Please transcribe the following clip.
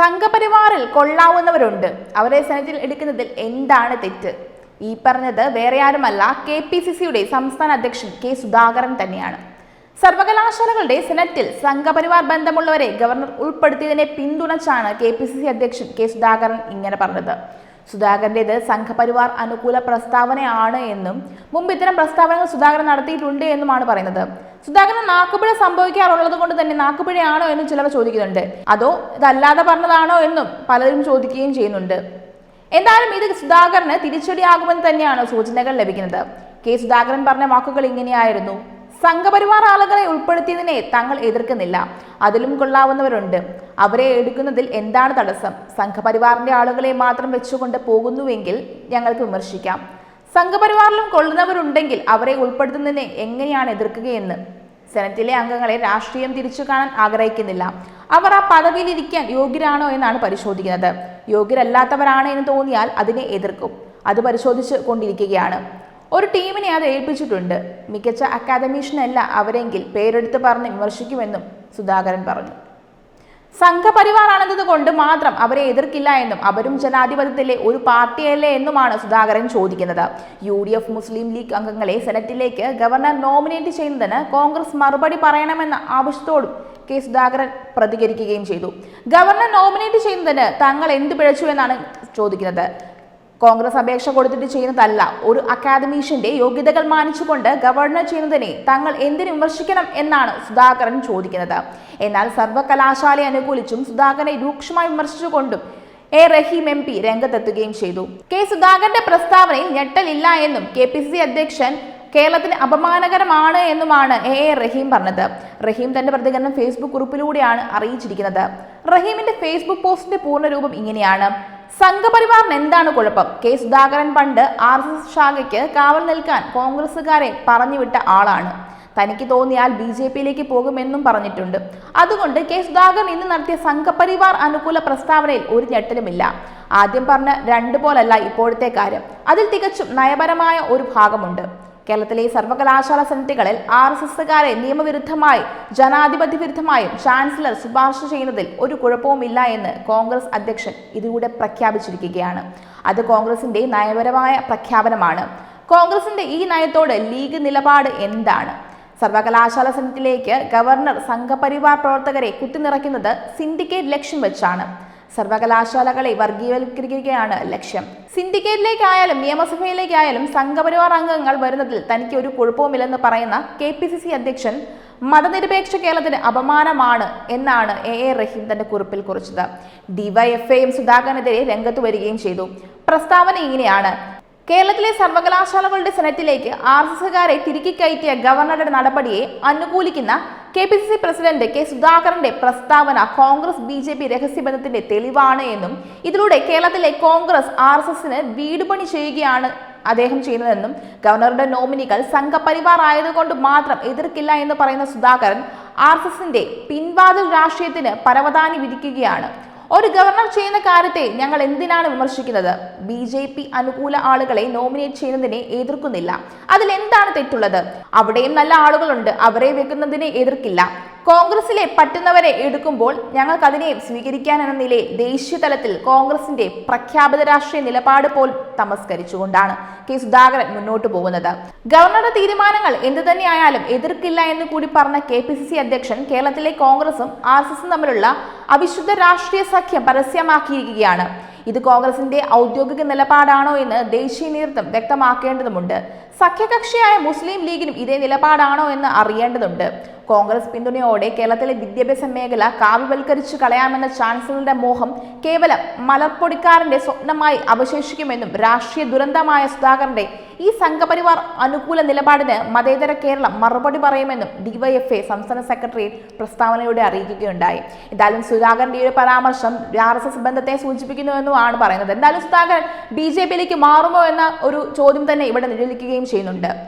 സംഘപരിവാറിൽ കൊള്ളാവുന്നവരുണ്ട്. അവരെ സെനറ്റിൽ എടുക്കുന്നതിൽ എന്താണ് തെറ്റ്? ഈ പറഞ്ഞത് വേറെ ആരുമല്ല കെ പി സി സിയുടെ സംസ്ഥാന അധ്യക്ഷൻ കെ സുധാകരൻ തന്നെയാണ്. സർവകലാശാലകളുടെ സെനറ്റിൽ സംഘപരിവാർ ബന്ധമുള്ളവരെ ഗവർണർ ഉൾപ്പെടുത്തിയതിനെ പിന്തുണച്ചാണ് കെ പി സി സി അധ്യക്ഷൻ കെ സുധാകരൻ ഇങ്ങനെ പറഞ്ഞത്. സുധാകരന്റേത് സംഘപരിവാർ അനുകൂല പ്രസ്താവനയാണ് എന്നും മുമ്പ് ഇത്തരം പ്രസ്താവനകൾ സുധാകരൻ നടത്തിയിട്ടുണ്ട് എന്നുമാണ് പറയുന്നത്. സുധാകരൻ നാക്കുപിഴ സംഭവിക്കാറുള്ളത് കൊണ്ട് തന്നെ നാക്കുപിഴയാണോ എന്നും ചിലർ ചോദിക്കുന്നുണ്ട്. അതോ ഇതല്ലാതെ പറഞ്ഞതാണോ എന്നും പലരും ചോദിക്കുകയും ചെയ്യുന്നുണ്ട്. എന്തായാലും ഇത് സുധാകരന് തിരിച്ചടിയാകുമെന്ന് തന്നെയാണ് സൂചനകൾ ലഭിക്കുന്നത്. കെ സുധാകരൻ പറഞ്ഞ വാക്കുകൾ ഇങ്ങനെയായിരുന്നു. സംഘപരിവാർ ആളുകളെ ഉൾപ്പെടുത്തിയതിനെ തങ്ങൾ എതിർക്കുന്നില്ല. അതിലും കൊള്ളാവുന്നവരുണ്ട്. അവരെ എടുക്കുന്നതിൽ എന്താണ് തടസ്സം? സംഘപരിവാറിന്റെ ആളുകളെ മാത്രം വെച്ചുകൊണ്ട് പോകുന്നുവെങ്കിൽ ഞങ്ങൾക്ക് വിമർശിക്കാം. സംഘപരിവാറിലും കൊള്ളുന്നവരുണ്ടെങ്കിൽ അവരെ ഉൾപ്പെടുത്തുന്നതിനെ എങ്ങനെയാണ് എതിർക്കുകയെന്ന്? സെനറ്റിലെ അംഗങ്ങളെ രാഷ്ട്രീയം തിരിച്ചു കാണാൻ ആഗ്രഹിക്കുന്നില്ല. അവർ ആ പദവിയിൽ ഇരിക്കാൻ യോഗ്യരാണോ എന്നാണ് പരിശോധിക്കുന്നത്. യോഗ്യരല്ലാത്തവരാണ് എന്ന് തോന്നിയാൽ അതിനെ എതിർക്കും. അത് പരിശോധിച്ച് കൊണ്ടിരിക്കുകയാണ്. ഒരു ടീമിനെ അത് ഏൽപ്പിച്ചിട്ടുണ്ട്. മികച്ച അക്കാദമീഷ്യനല്ല അവരെങ്കിൽ പേരെടുത്ത് പറഞ്ഞ് വിമർശിക്കുമെന്നും സുധാകരൻ പറഞ്ഞു. സംഘപരിവാറാണെന്നത് കൊണ്ട് മാത്രം അവരെ എതിർക്കില്ല എന്നും അവരും ജനാധിപത്യത്തിലെ ഒരു പാർട്ടിയല്ലേ എന്നുമാണ് സുധാകരൻ ചോദിക്കുന്നത്. U D F Muslim League അംഗങ്ങളെ സെനറ്റിലേക്ക് ഗവർണർ നോമിനേറ്റ് ചെയ്യുന്നതിന് കോൺഗ്രസ് മറുപടി പറയണമെന്ന ആവശ്യത്തോടും കെ സുധാകരൻ പ്രതികരിക്കുകയും ചെയ്തു. ഗവർണർ നോമിനേറ്റ് ചെയ്യുന്നതിന് തങ്ങൾ എന്ത് പിഴച്ചു എന്നാണ് ചോദിക്കുന്നത്. കോൺഗ്രസ് അപേക്ഷ കൊടുത്തിട്ട് ചെയ്യുന്നതല്ല. ഒരു അക്കാദമീഷ്യന്റെ യോഗ്യതകൾ മാനിച്ചുകൊണ്ട് ഗവർണർ ചെയ്യുന്നതിനെ തങ്ങൾ എന്തിനു വിമർശിക്കണം എന്നാണ് സുധാകരൻ ചോദിക്കുന്നത്. എന്നാൽ സർവകലാശാലയെ അനുകൂലിച്ചും സുധാകരനെ രൂക്ഷമായി വിമർശിച്ചുകൊണ്ടും എ. റഹീം എം. പി രംഗത്തെത്തുകയും ചെയ്തു. കെ. സുധാകരന്റെ പ്രസ്താവനയിൽ ഞെട്ടലില്ല എന്നും കെ. പി. സി. അധ്യക്ഷൻ കേരളത്തിന് അപമാനകരമാണ് എന്നുമാണ് എ. എ. റഹീം പറഞ്ഞത്. റഹീം തന്റെ പ്രതികരണം ഫേസ്ബുക്ക് ഗ്രൂപ്പിലൂടെയാണ് അറിയിച്ചിരിക്കുന്നത്. റഹീമിന്റെ ഫേസ്ബുക്ക് പോസ്റ്റിന്റെ പൂർണരൂപം ഇങ്ങനെയാണ്. സംഘപരിവാറിന് എന്താണ് കുഴപ്പം? കെ സുധാകരൻ പണ്ട് ആർ എസ് എസ് ശാഖയ്ക്ക് കാവൽ നിൽക്കാൻ കോൺഗ്രസുകാരെ പറഞ്ഞുവിട്ട ആളാണ്. തനിക്ക് തോന്നിയാൽ ബി ജെ പിയിലേക്ക് പോകുമെന്നും പറഞ്ഞിട്ടുണ്ട്. അതുകൊണ്ട് കെ സുധാകരൻ ഇന്ന് നടത്തിയ സംഘപരിവാർ അനുകൂല പ്രസ്താവനയിൽ ഒരു ഞെട്ടലുമില്ല. ആദ്യം പറഞ്ഞ രണ്ടു പോലല്ല ഇപ്പോഴത്തെ കാര്യം. അതിൽ തികച്ചും നയപരമായ ഒരു ഭാഗമുണ്ട്. കേരളത്തിലെ സർവകലാശാല സമിതികളിൽ ആർ എസ് എസുകാരെ നിയമവിരുദ്ധമായി ജനാധിപത്യ വിരുദ്ധമായും ചാൻസലർ ശുപാർശ ചെയ്യുന്നതിൽ ഒരു കുഴപ്പവുമില്ല എന്ന് കോൺഗ്രസ് അധ്യക്ഷൻ ഇതിലൂടെ പ്രഖ്യാപിച്ചിരിക്കുകയാണ്. അത് കോൺഗ്രസിന്റെ നയപരമായ പ്രഖ്യാപനമാണ്. കോൺഗ്രസിന്റെ ഈ നയത്തോട് ലീഗ് നിലപാട് എന്താണ്? സർവകലാശാല സമിതിയിലേക്ക് ഗവർണർ സംഘപരിവാർ പ്രവർത്തകരെ കുത്തിനിറയ്ക്കുന്നത് സിൻഡിക്കേറ്റ് ലക്ഷ്യം വെച്ചാണ്. സർവകലാശാലകളെ വർഗീയവൽക്കരിക്കുകയാണ് ലക്ഷ്യം. സിൻഡിക്കേറ്റിലേക്കായാലും നിയമസഭയിലേക്കായാലും സംഘപരിവാർ അംഗങ്ങൾ വരുന്നതിൽ തനിക്ക് ഒരു കുഴപ്പവുമില്ലെന്ന് പറയുന്ന കെ പി സി സി അധ്യക്ഷൻ മതനിരപേക്ഷ കേരളത്തിന് അപമാനമാണ് എന്നാണ് എ എ റഹീം തന്റെ കുറിപ്പിൽ കുറിച്ചത്. ഡിവൈഎഫ്ഐയും സുധാകരനെതിരെ രംഗത്ത് വരികയും ചെയ്തു. പ്രസ്താവന ഇങ്ങനെയാണ്. കേരളത്തിലെ സർവകലാശാലകളുടെ സെനറ്റിലേക്ക് ആർ എസ് എസുകാരെ തിരുക്കി കയറ്റിയ ഗവർണറുടെ നടപടിയെ അനുകൂലിക്കുന്ന K P C C president K സുധാകരന്റെ പ്രസ്താവന കോൺഗ്രസ് ബി ജെ പി രഹസ്യബന്ധത്തിന്റെ തെളിവാണ് എന്നും ഇതിലൂടെ കേരളത്തിലെ കോൺഗ്രസ് ആർ എസ് എസിന് വീടുപണി ചെയ്യുകയാണ് അദ്ദേഹം ചെയ്യുന്നതെന്നും ഗവർണറുടെ നോമിനികൾ സംഘപരിവാർ ആയതുകൊണ്ട് മാത്രം എതിർക്കില്ല എന്ന് പറയുന്ന സുധാകരൻ ആർ എസ് എസിന്റെ പിൻവാതിൽ രാഷ്ട്രീയത്തിന് പരവതാനി വിധിക്കുകയാണ്. ഒരു ഗവർണർ ചെയ്യുന്ന കാര്യത്തെ ഞങ്ങൾ എന്തിനാണ് വിമർശിക്കുന്നത്? ബി ജെ പി അനുകൂല ആളുകളെ നോമിനേറ്റ് ചെയ്യുന്നതിനെ എതിർക്കുന്നില്ല. അതിൽ എന്താണ് തെറ്റുള്ളത്? അവിടെയും നല്ല ആളുകളുണ്ട്. അവരെ വെക്കുന്നതിനെ എതിർക്കില്ല. കോൺഗ്രസിലെ പറ്റുന്നവരെ എടുക്കുമ്പോൾ ഞങ്ങൾക്ക് അതിനെ സ്വീകരിക്കാൻ എന്ന നിലയിൽ ദേശീയ തലത്തിൽ കോൺഗ്രസിന്റെ പ്രഖ്യാപിത രാഷ്ട്രീയ നിലപാട് പോലും തമസ്കരിച്ചുകൊണ്ടാണ് കെ സുധാകരൻ മുന്നോട്ട് പോകുന്നത്. ഗവർണറുടെ തീരുമാനങ്ങൾ എന്തു തന്നെയായാലും എതിർക്കില്ല എന്ന് കൂടി പറഞ്ഞ കെ പി സി സി അധ്യക്ഷൻ കേരളത്തിലെ കോൺഗ്രസും ആർ എസ് എസും തമ്മിലുള്ള അവിശുദ്ധ രാഷ്ട്രീയ സഖ്യം പരസ്യമാക്കിയിരിക്കുകയാണ്. ഇത് കോൺഗ്രസിന്റെ ഔദ്യോഗിക നിലപാടാണോ എന്ന് ദേശീയ നേതൃത്വം വ്യക്തമാക്കേണ്ടതുണ്ട് സഖ്യകക്ഷിയായ മുസ്ലിം ലീഗിനും ഇതേ നിലപാടാണോ എന്ന് അറിയേണ്ടതുണ്ട്. കോൺഗ്രസ് പിന്തുണയോടെ കേരളത്തിലെ വിദ്യാഭ്യാസ മേഖല കാവ്യവൽക്കരിച്ചു കളയാമെന്ന ചാൻസലറുടെ മോഹം കേവലം മലപ്പൊടിക്കാരന്റെ സ്വപ്നമായി അവശേഷിക്കുമെന്നും രാഷ്ട്രീയ ദുരന്തമായ സുധാകരന്റെ ഈ സംഘപരിവാർ അനുകൂല നിലപാടിന് മതേതര കേരളം മറുപടി പറയുമെന്നും ഡിവൈഎഫ്എ സംസ്ഥാന സെക്രട്ടറി പ്രസ്താവനയോടെ അറിയിക്കുകയുണ്ടായി. എന്തായാലും സുധാകരന്റെ ഒരു പരാമർശം ആർ എസ് എസ് ബന്ധത്തെ സൂചിപ്പിക്കുന്നുവെന്നുമാണ് പറയുന്നത്. എന്തായാലും സുധാകരൻ ബി ജെ പിയിലേക്ക് മാറുമോ എന്ന ഒരു ചോദ്യം തന്നെ ഇവിടെ നിഴലിക്കുകയും ചെയ്യുന്നുണ്ട്.